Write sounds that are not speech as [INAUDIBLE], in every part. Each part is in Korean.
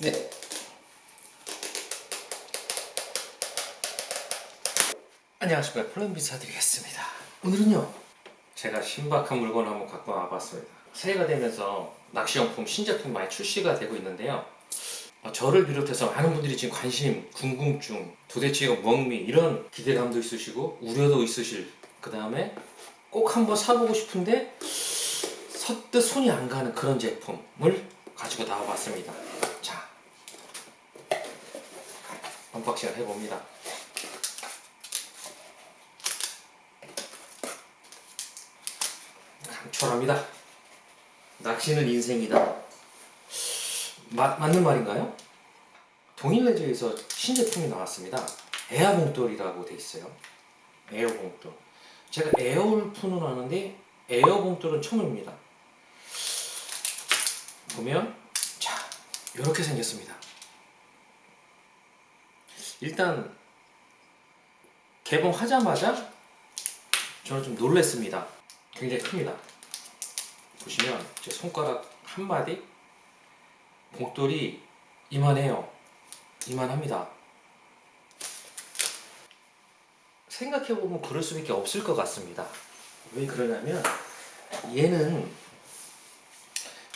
네. 안녕하십니까 플랜 비사 드리겠습니다. 오늘은요 제가 신박한 물건을 한번 갖고 와봤습니다. 새해가 되면서 낚시용품 신제품 많이 출시가 되고 있는데요. 어, 저를 비롯해서 많은 분들이 지금 관심, 궁금증, 도대체 이거 먹미 이런 기대감도 있으시고 우려도 있으실 그 다음에 꼭 한번 사보고 싶은데 선뜻 손이 안 가는 그런 제품을 가지고 나와봤습니다. 자, 언박싱을 해봅니다. 강철합니다. 낚시는 인생이다. 마, 맞는 말인가요? 동일 레저에서 신제품이 나왔습니다. 에어 봉돌이라고 돼 있어요. 에어 봉돌. 제가 에어울프는 아는데 에어 봉돌은 처음입니다. 보면 자 이렇게 생겼습니다. 일단 개봉하자마자 저는 좀 놀랐습니다. 굉장히 큽니다. 보시면 제 손가락 한 마디 봉돌이 이만해요. 이만합니다. 생각해보면 그럴 수밖에 없을 것 같습니다. 왜 그러냐면 얘는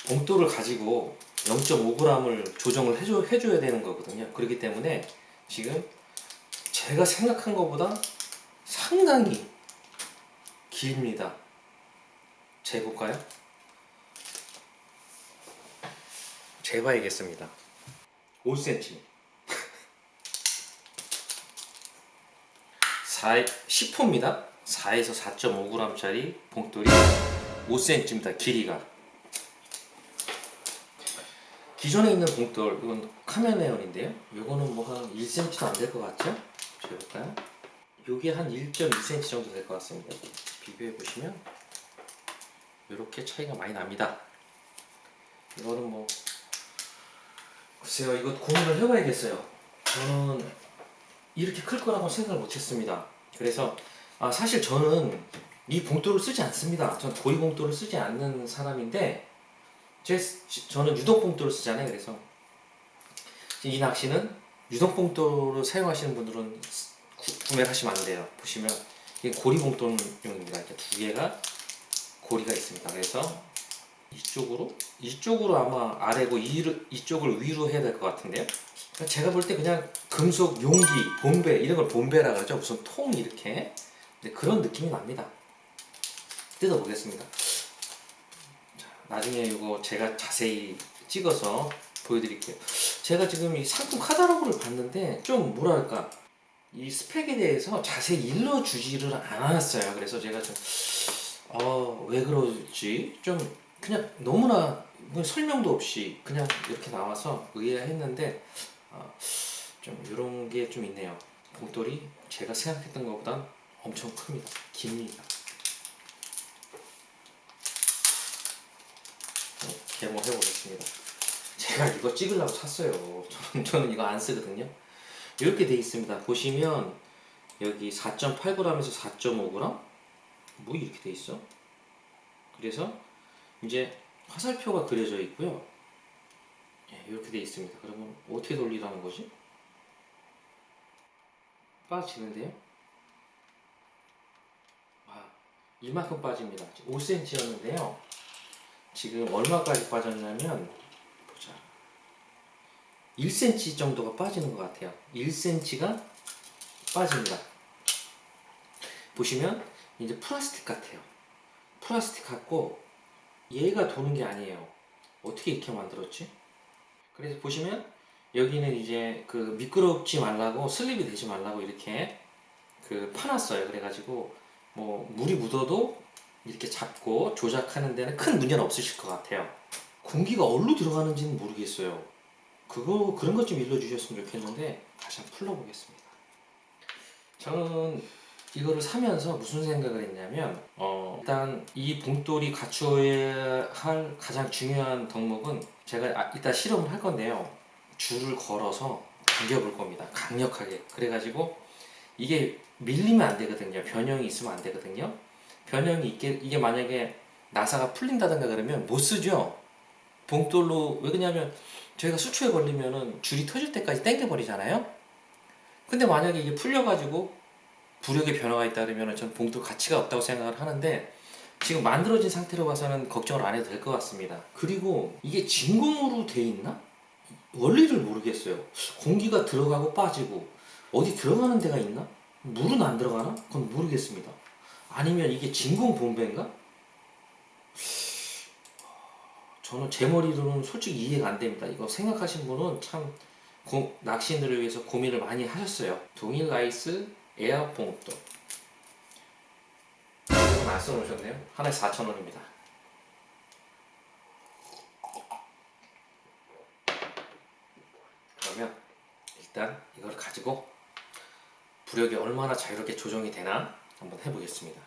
봉돌을 가지고 0.5g을 조정을 해줘, 해줘야 되는 거거든요. 그렇기 때문에 지금 제가 생각한 것보다 상당히 깁니다. 재볼까요? 재봐야겠습니다. 5cm. 4, 10호입니다. [LAUGHS] 4에서 4.5g짜리 봉돌이 5cm입니다. 길이가. 기존에 있는 봉돌, 이건 카멜레온인데요. 이거는 뭐 한 1cm도 안 될 것 같죠? 재볼까요? 요게 한 1.2cm 정도 될 것 같습니다. 비교해 보시면 이렇게 차이가 많이 납니다. 이거는 뭐 글쎄요, 이거 고민을 해봐야겠어요. 저는 이렇게 클 거라고 생각을 못했습니다. 그래서 아, 사실 저는 이 봉돌을 쓰지 않습니다. 전 고리 봉돌을 쓰지 않는 사람인데 제 저는 유독 봉돌을 쓰잖아요. 그래서 이 낚시는 유독 봉돌을 사용하시는 분들은 구, 구매를 하시면 안 돼요. 보시면 이게 고리 봉돌용입니다. 이렇게 두 개가 고리가 있습니다. 그래서 이쪽으로 이쪽으로 아마 아래고 이, 이쪽을 위로 해야 될 것 같은데요. 제가 볼 때 그냥 금속 용기, 본배 이런 걸 본배라 그러죠. 무슨 통 이렇게 그런 느낌이 납니다. 뜯어보겠습니다. 자, 나중에 이거 제가 자세히 찍어서 보여드릴게요. 제가 지금 이 상품 카탈로그를 봤는데 좀 뭐랄까 이 스펙에 대해서 자세히 일러주지를 않았어요. 그래서 제가 좀 어, 왜 그러지? 좀 그냥 너무나 뭐 설명도 없이 그냥 이렇게 나와서 의아했는데 어, 좀 이런 게 좀 있네요. 봉돌이 제가 생각했던 것보단 엄청 큽니다. 깁니다. 어, 개봉해 보겠습니다. 제가 이거 찍으려고 샀어요. 저는, 저는 이거 안 쓰거든요. 이렇게 돼 있습니다. 보시면 여기 4.8g에서 4.5g 뭐 이렇게 돼 있어? 그래서 이제 화살표가 그려져 있고요. 예, 이렇게 돼 있습니다. 그러면 어떻게 돌리라는 거지? 빠지는데요? 아, 이만큼 빠집니다. 5cm였는데요. 지금 얼마까지 빠졌냐면 보자. 1cm 정도가 빠지는 것 같아요. 1cm가 빠집니다. 보시면 이제 플라스틱 같아요. 플라스틱 같고 얘가 도는 게 아니에요. 어떻게 이렇게 만들었지? 그래서 보시면 여기는 이제 그 미끄럽지 말라고 슬립이 되지 말라고 이렇게 그 파놨어요. 그래가지고 뭐 물이 묻어도 이렇게 잡고 조작하는 데는 큰 문제는 없으실 것 같아요. 공기가 어디로 들어가는지는 모르겠어요. 그거 그런 것 좀 일러주셨으면 좋겠는데 다시 한번 풀러보겠습니다. 저는 이거를 사면서 무슨 생각을 했냐면 어, 일단 이 봉돌이 갖추어야 할 가장 중요한 덕목은 제가 아, 이따 실험을 할 건데요 줄을 걸어서 당겨볼 겁니다 강력하게 그래가지고 이게 밀리면 안 되거든요 변형이 있으면 안 되거든요 변형이 있게 이게 만약에 나사가 풀린다든가 그러면 못 쓰죠 봉돌로 왜 그러냐면 저희가 수초에 걸리면은 줄이 터질 때까지 당겨 버리잖아요. 근데 만약에 이게 풀려가지고 부력의 변화가 있다면 전 봉돌 가치가 없다고 생각을 하는데 지금 만들어진 상태로 봐서는 걱정을 안 해도 될 것 같습니다. 그리고 이게 진공으로 돼 있나? 원리를 모르겠어요. 공기가 들어가고 빠지고 어디 들어가는 데가 있나? 물은 안 들어가나? 그건 모르겠습니다. 아니면 이게 진공 bombe인가? 저는 제 머리로는 솔직히 이해가 안 됩니다. 이거 생각하신 분은 참 고- 낚시인들을 위해서 고민을 많이 하셨어요. 동일 라이스 에어. 이건 안 써놓으셨네요. 하나에 4,000원입니다. 그러면 일단 이걸 가지고 부력이 얼마나 자유롭게 조정이 되나 한번 해보겠습니다.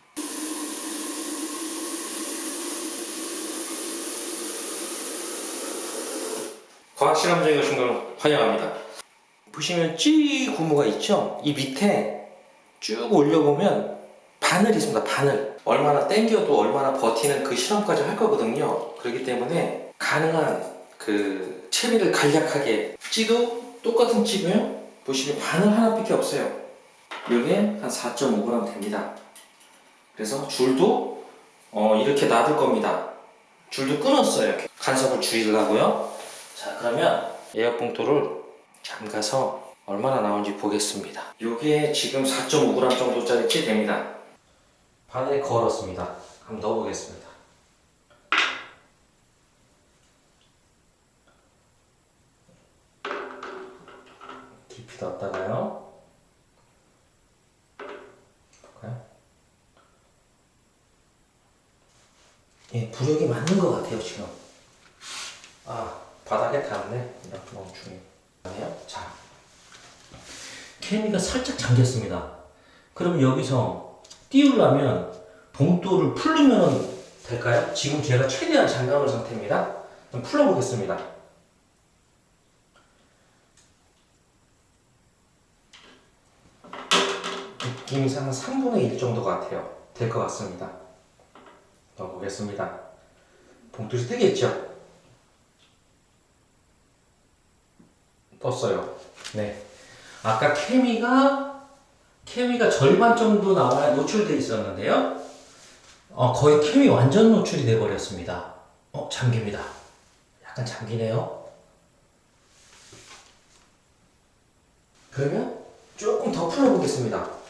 과학 실험적인 것인 걸 환영합니다. 보시면 찌 고무가 있죠? 이 밑에 쭉 올려보면 바늘이 있습니다. 바늘. 얼마나 당겨도 얼마나 버티는 그 실험까지 할 거거든요. 그렇기 때문에 가능한 그 채비를 간략하게 찌도 똑같은 찌고요. 보시면 바늘 하나밖에 없어요. 이게 한 4.5g 됩니다. 그래서 줄도 어, 이렇게 놔둘 겁니다. 줄도 끊었어요. 간섭을 줄이려고요. 자 그러면 에어봉토를 잠가서 얼마나 나온지 보겠습니다. 이게 지금 4.5g 정도짜리 찌 됩니다. 바늘에 걸었습니다. 한번 넣어보겠습니다. 깊이 넣었다가 볼까요? 예, 부력이 맞는 것 같아요 지금. 아 바닥에 닿네. 이렇게 멈추니. 아니요. 자, 케미가 살짝 잠겼습니다. 그럼 여기서 띄우려면 봉돌을 풀르면 될까요? 지금 제가 최대한 잠가놓은 상태입니다. 풀어보겠습니다. 느낌상 3분의 1 정도 같아요. 될 것 같습니다. 넣어보겠습니다. 봉돌이 뜨겠죠? 떴어요. 네. 아까 케미가 케미가 절반 정도 나와야 노출돼 있었는데요. 어, 거의 케미 완전 노출이 돼 버렸습니다. 어, 잠깁니다. 약간 잠기네요. 그러면 조금 더 풀어보겠습니다.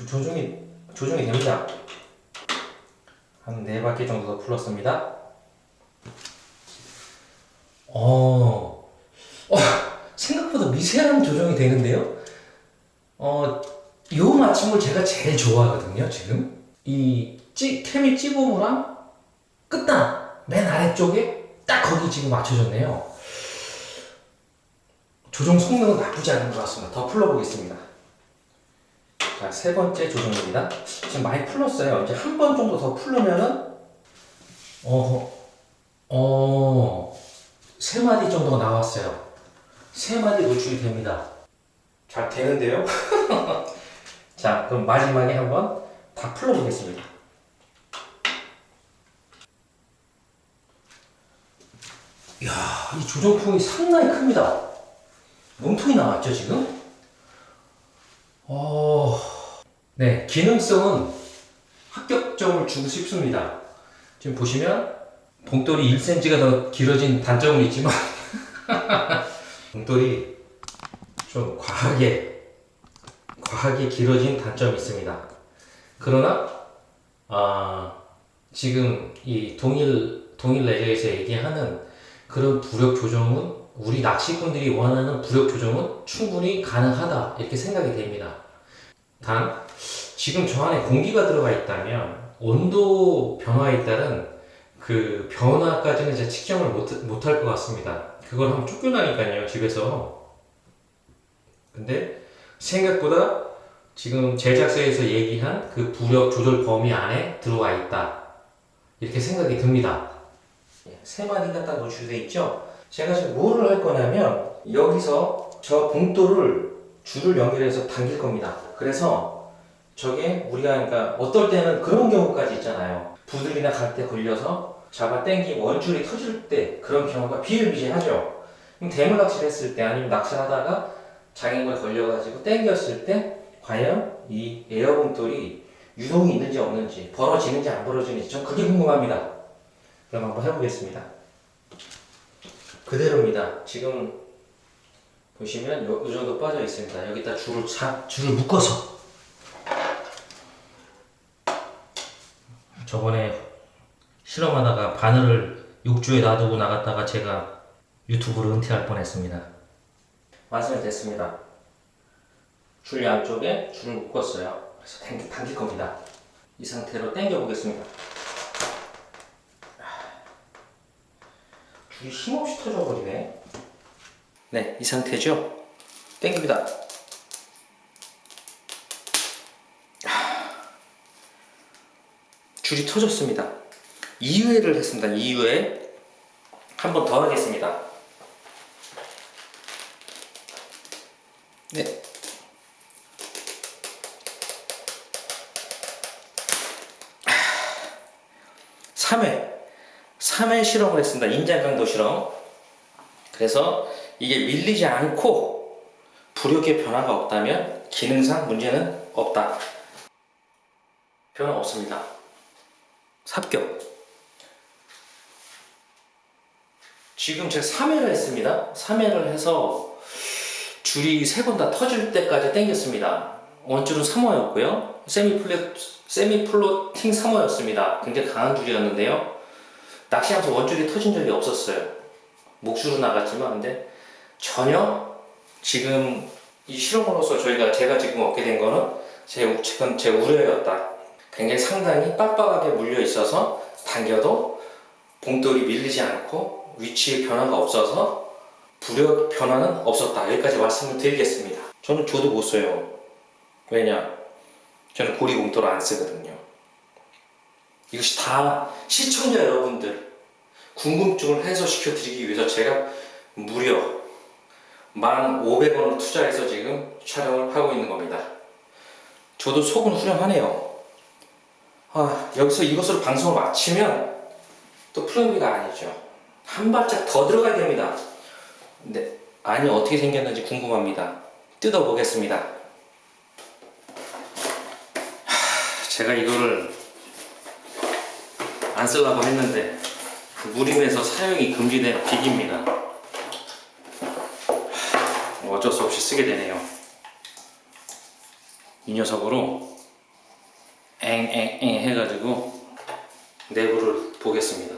조, 조정이 조정이 됩니다. 한 네 바퀴 정도 더 풀었습니다. 어, 어, 생각보다 미세한 조정이 되는데요. 어, 요 맞춤을 제가 제일 좋아하거든요, 지금. 이 찌, 케미 찌보무랑 끝단, 맨 아래쪽에 딱 거기 지금 맞춰졌네요. 조정 성능은 나쁘지 않은 것 같습니다. 더 풀어보겠습니다. 자, 세 번째 조정입니다. 지금 많이 풀었어요. 이제 한 번 정도 더 풀으면은, 어, 어, 세 마디 정도가 나왔어요. 세 마디 노출이 됩니다. 잘 되는데요? [LAUGHS] 자, 그럼 마지막에 한번 다 풀어보겠습니다. 이야, 이 조정풍이 상당히 큽니다. 몸통이 나왔죠, 지금? 어, 네, 기능성은 합격점을 주고 싶습니다. 지금 보시면 봉돌이 1cm가 더 길어진 단점은 있지만 [LAUGHS] 봉돌이 좀 과하게 과하게 길어진 단점이 있습니다. 그러나 아, 지금 이 동일 동일 레저에서 얘기하는 그런 부력 조정은 우리 낚시꾼들이 원하는 부력 조정은 충분히 가능하다 이렇게 생각이 됩니다. 단 지금 저 안에 공기가 들어가 있다면 온도 변화에 따른 그 변화까지는 제가 측정을 못, 못할 것 같습니다. 그걸 한번 쫓겨나니까요, 집에서. 근데 생각보다 지금 제작사에서 얘기한 그 부력 조절 범위 안에 들어와 있다. 이렇게 생각이 듭니다. 예, 세 마디가 딱 노출돼 있죠? 제가 지금 뭐를 할 거냐면 여기서 저 봉돌을 줄을 연결해서 당길 겁니다. 그래서 저게 우리가 그러니까 어떨 때는 그런 경우까지 있잖아요. 부들이나 갈때 걸려서 잡아 당기 원줄이 터질 때 그런 경우가 비일비재하죠. 그럼 대물 낚시를 했을 때 아니면 낚시를 하다가 장애물에 걸려가지고 당겼을 때 과연 이 에어봉돌이 유동이 있는지 없는지 벌어지는지 안 벌어지는지 전 그게 궁금합니다. 그럼 한번 해보겠습니다. 그대로입니다. 지금 보시면 요, 요 정도 빠져 있습니다. 여기다 줄을 자, 줄을 묶어서 저번에 실험하다가 바늘을 욕조에 놔두고 나갔다가 제가 유튜브로 은퇴할 뻔했습니다. 완성이 됐습니다. 줄 양쪽에 줄을 묶었어요. 그래서 당기, 당길 겁니다. 이 상태로 당겨 보겠습니다. 줄이 힘없이 터져 버리네. 네, 이 상태죠. 당깁니다. 줄이 터졌습니다. 2회를 했습니다. 2회. 한 번 더 하겠습니다. 네. 삼회 3회 실험을 했습니다. 인장 강도 실험. 그래서 이게 밀리지 않고 부력의 변화가 없다면 기능상 문제는 없다. 변화 없습니다. 합격. 지금 제가 3회를 했습니다. 3회를 해서 줄이 세번다 터질 때까지 당겼습니다. 원줄은 3호였고요. 세미 플랫, 세미 플로팅 3호였습니다. 굉장히 강한 줄이었는데요. 낚시하면서 원줄이 터진 적이 없었어요. 목줄로 나갔지만, 근데 전혀 지금 이 실험으로서 저희가 제가 지금 얻게 된 거는 제, 지금 제 우려였다. 굉장히 상당히 빡빡하게 물려 있어서 당겨도 봉돌이 밀리지 않고 위치의 변화가 없어서 부력 변화는 없었다. 여기까지 말씀을 드리겠습니다. 저는 줘도 못 써요. 왜냐? 저는 고리 봉돌을 안 쓰거든요. 이것이 다 시청자 여러분들 궁금증을 해소시켜 드리기 위해서 제가 무려 1,500원을 투자해서 지금 촬영을 하고 있는 겁니다. 저도 속은 후련하네요. 아, 여기서 이것으로 방송을 마치면 또 플랜비가 아니죠. 한 발짝 더 들어가야 됩니다. 근데 안이 어떻게 생겼는지 궁금합니다. 뜯어보겠습니다. 하, 제가 이거를 안 쓰려고 했는데 무림에서 사용이 금지된 빅입니다. 하, 어쩔 수 없이 쓰게 되네요. 이 녀석으로 앵앵앵 해가지고 내부를 보겠습니다.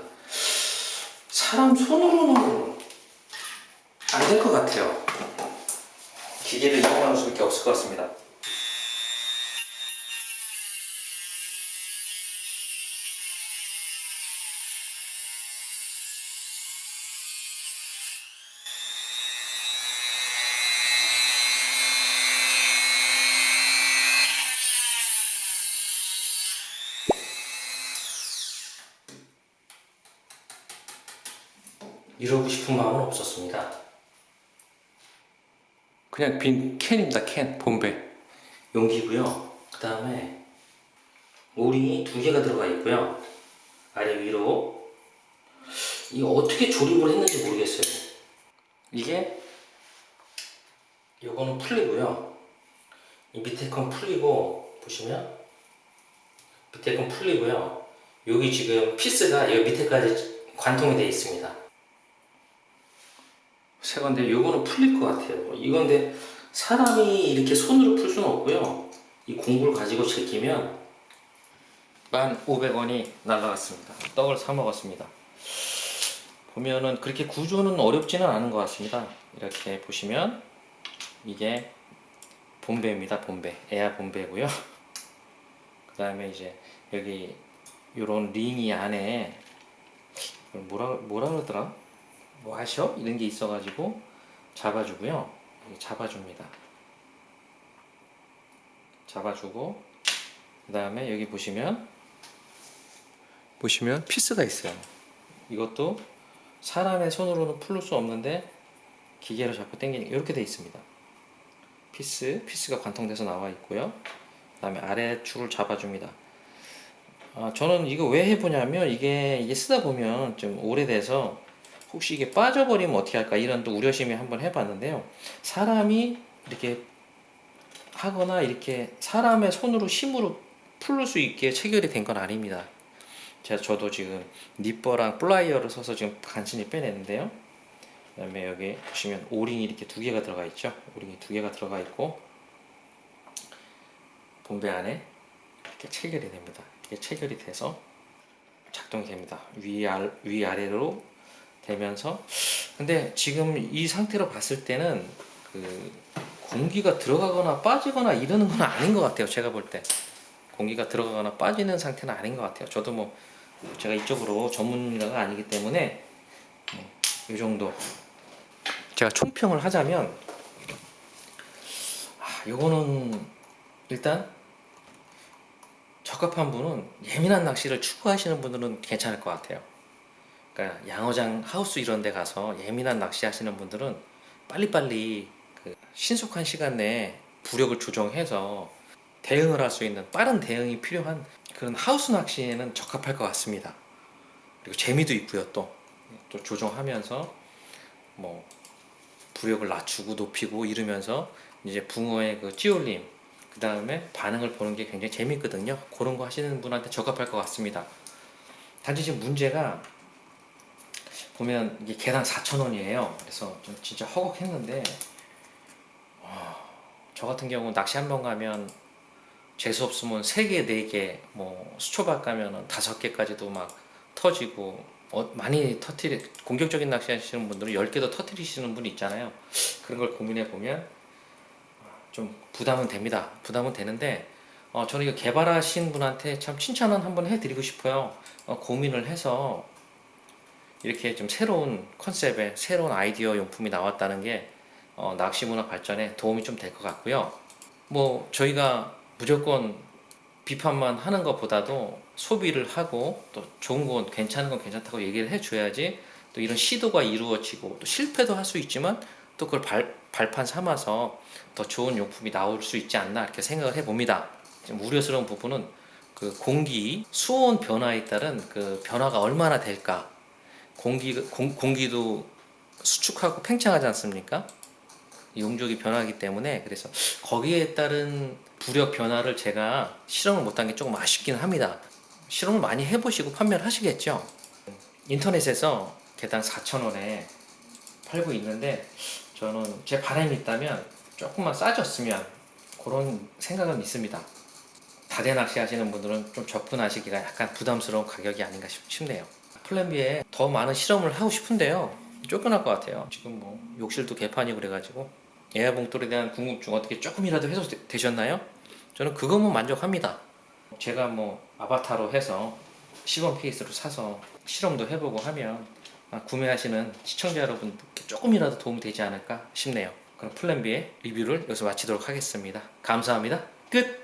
사람 손으로는 안 될 것 같아요. 기계를 이용하는 수밖에 없을 것 같습니다. 이러고 싶은 마음은 없었습니다. 그냥 빈 캔입니다. 캔 본배 용기고요. 그 다음에 오링이 두 개가 들어가 있고요. 아래 위로 이거 어떻게 조립을 했는지 모르겠어요. 이게 요거는 풀리고요. 이 밑에 건 풀리고 보시면 밑에 건 풀리고요. 여기 지금 피스가 여기 밑에까지 관통이 되어 있습니다. 새 건데 요거는 풀릴 것 같아요. 이건데 사람이 이렇게 손으로 풀 수는 없고요. 이 공구를 가지고 제끼면 1,500원이 날라갔습니다. 떡을 사 먹었습니다. 보면은 그렇게 구조는 어렵지는 않은 것 같습니다. 이렇게 보시면 이게 본배입니다. 본배. 에아 본배고요. [LAUGHS] 그 다음에 이제 여기 요런 링이 안에 뭐라 뭐라 그러더라? 뭐 하셔? 이런 게 있어가지고 잡아주고요. 잡아줍니다. 잡아주고 그 다음에 여기 보시면 보시면 피스가 있어요. 이것도 사람의 손으로는 풀을 수 없는데 기계로 자꾸 당기는 이렇게 돼 있습니다. 피스 피스가 관통돼서 나와 있고요. 그 다음에 아래 줄을 잡아줍니다. 아, 저는 이거 왜 해보냐면 이게 이게 쓰다 보면 좀 오래돼서 혹시 이게 빠져버리면 어떻게 할까 이런 또 우려심이 한번 해봤는데요. 사람이 이렇게 하거나 이렇게 사람의 손으로 힘으로 풀을 수 있게 체결이 된 건 아닙니다. 제가 저도 지금 니퍼랑 플라이어를 써서 지금 간신히 빼냈는데요. 그다음에 여기 보시면 오링이 이렇게 두 개가 들어가 있죠. 오링이 두 개가 들어가 있고 봉배 안에 이렇게 체결이 됩니다. 이게 체결이 돼서 작동이 됩니다. 위, 알, 위 아래로 되면서 근데 지금 이 상태로 봤을 때는 그 공기가 들어가거나 빠지거나 이러는 건 아닌 것 같아요. 제가 볼 때 공기가 들어가거나 빠지는 상태는 아닌 것 같아요. 저도 뭐 제가 이쪽으로 전문가가 아니기 때문에 뭐이 정도 제가 총평을 하자면 아, 요거는 일단 적합한 분은 예민한 낚시를 추구하시는 분들은 괜찮을 것 같아요. 그러니까 양어장 하우스 이런 데 가서 예민한 낚시 하시는 분들은 빨리빨리 그 신속한 시간 내에 부력을 조정해서 대응을 할 수 있는 빠른 대응이 필요한 그런 하우스 낚시에는 적합할 것 같습니다. 그리고 재미도 있고요 또. 또 조정하면서 뭐 부력을 낮추고 높이고 이러면서 이제 붕어의 그 찌올림 그 다음에 반응을 보는 게 굉장히 재밌거든요. 그런 거 하시는 분한테 적합할 것 같습니다. 단지 지금 문제가 보면 이게 개당 4,000원이에요. 그래서 좀 진짜 허걱했는데 와, 저 같은 경우 낚시 한 번 가면 재수 없으면 3개, 4개, 뭐 수초박 가면은 5개까지도 막 터지고 어, 많이 터트리 공격적인 낚시 하시는 분들은 10개도 터트리시는 분이 있잖아요. 그런 걸 고민해 보면 좀 부담은 됩니다. 부담은 되는데 어, 저는 이거 개발하신 분한테 참 칭찬은 한번 해드리고 싶어요. 어, 고민을 해서 이렇게 좀 새로운 컨셉의 새로운 아이디어 용품이 나왔다는 게 어, 낚시 문화 발전에 도움이 좀 될 것 같고요. 뭐 저희가 무조건 비판만 하는 것보다도 소비를 하고 또 좋은 건 괜찮은 건 괜찮다고 얘기를 해줘야지 또 이런 시도가 이루어지고 또 실패도 할 수 있지만 또 그걸 발, 발판 삼아서 더 좋은 용품이 나올 수 있지 않나 이렇게 생각을 해봅니다. 지금 우려스러운 부분은 그 공기 수온 변화에 따른 그 변화가 얼마나 될까 공기 공, 공기도 수축하고 팽창하지 않습니까? 용적이 변하기 때문에 그래서 거기에 따른 부력 변화를 제가 실험을 못한 게 조금 아쉽긴 합니다. 실험을 많이 해보시고 판매를 하시겠죠. 인터넷에서 개당 4,000원에 팔고 있는데 저는 제 바람이 있다면 조금만 싸졌으면 그런 생각은 있습니다. 다대 낚시 하시는 분들은 좀 접근하시기가 약간 부담스러운 가격이 아닌가 싶- 싶네요. 플랜 B에 더 많은 실험을 하고 싶은데요. 쫓겨날 것 같아요. 지금 뭐 욕실도 개판이고 그래가지고 에어 봉돌에 대한 궁금증 어떻게 조금이라도 해소되셨나요? 저는 그것만 만족합니다. 제가 뭐 아바타로 해서 시범 케이스로 사서 실험도 해보고 하면 아, 구매하시는 시청자 여러분께 조금이라도 도움이 되지 않을까 싶네요. 그럼 플랜 B의 리뷰를 여기서 마치도록 하겠습니다. 감사합니다. 끝!